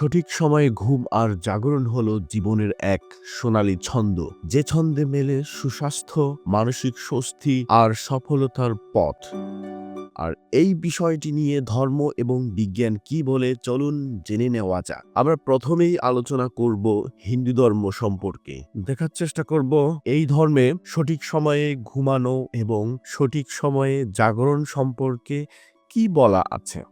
সঠিক সময়ে ঘুম আর জাগরণ হলো জীবনের এক সোনালী ছন্দ। যে ছন্দে মেলে সুস্বাস্থ্য, মানসিক স্বস্তি আর সফলতার পথ। আর এই বিষয়টি নিয়ে ধর্ম এবং বিজ্ঞান কি বলে চলুন জেনে নেওয়া যাক। আমরা প্রথমেই আলোচনা করব হিন্দু ধর্ম সম্পর্কে। দেখার চেষ্টা করব, এই ধর্মে সঠিক সময়ে ঘুমানো এবং সঠিক সময়ে জাগরণ সম্পর্কে কি বলা আছে?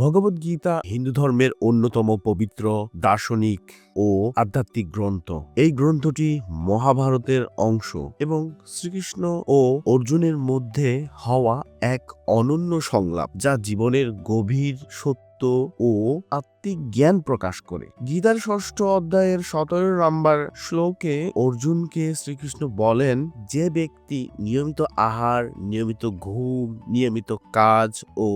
ভগবদ গীতা হিন্দু ধর্মের অন্যতম পবিত্র, দার্শনিক ও আধ্যাত্মিক গ্রন্থ। এই গ্রন্থটি মহাভারতের অংশ এবং শ্রীকৃষ্ণ ও অর্জুনের মধ্যে হওয়া এক অনন্য সংলাপ যা জীবনের গভীর সত্য ও আত্মিক জ্ঞান প্রকাশ করে। গীতার ষষ্ঠ অধ্যায়ের সতেরো নাম্বার শ্লোকে অর্জুনকে শ্রীকৃষ্ণ বলেন, যে ব্যক্তি নিয়মিত আহার, নিয়মিত ঘুম, নিয়মিত কাজ ও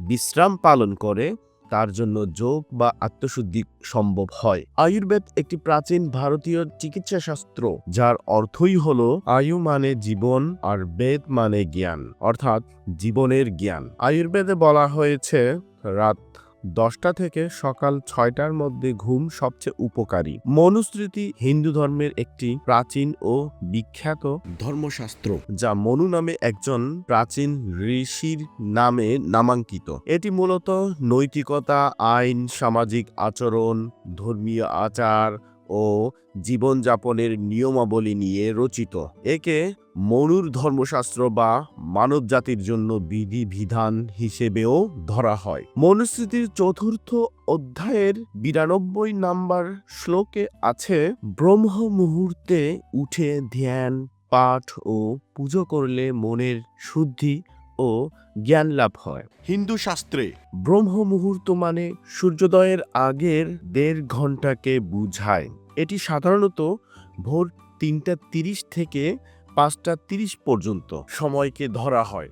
বিশ্রাম পালন করে, তার জন্য যোগ বা আত্মশুদ্ধি সম্ভব হয়। আয়ুর্বেদ একটি প্রাচীন ভারতীয় চিকিৎসা শাস্ত্র, যার অর্থই হল আয়ু মানে জীবন আর বেদ মানে জ্ঞান, অর্থাৎ জীবনের জ্ঞান। আয়ুর্বেদে বলা হয়েছে, রাত দশটা থেকে সকাল ছয়টার মধ্যে ঘুম সবচেয়ে উপকারী। মনুস্মৃতি হিন্দু ধর্মের একটি প্রাচীন ও বিখ্যাত ধর্মশাস্ত্র, যা মনু নামে একজন প্রাচীন ঋষির নামে নামাঙ্কিত। এটি মূলত নৈতিকতা, আইন, সামাজিক আচরণ, ধর্মীয় আচার ও জীবনযাপনের নিয়মাবলী নিয়ে রচিত। একে মনুর ধর্মশাস্ত্র বা মানব জাতির জন্য বিধি বিধান হিসেবেও ধরা হয়। মনুস্মৃতির চতুর্থ অধ্যায়ের বিরানব্বই নাম্বার শ্লোকে আছে ব্রহ্ম মুহূর্তে উঠে ধ্যান পাঠ ও পুজো করলে মনের শুদ্ধি ও জ্ঞান লাভ হয়। হিন্দু শাস্ত্রে ব্রহ্ম মুহূর্ত মানে সূর্যোদয়ের আগের দেড় ঘন্টাকে বুঝায়। এটি সাধারণত ভোর তিনটা তিরিশ থেকে পাঁচটা তিরিশ পর্যন্ত সময়কে ধরা হয়।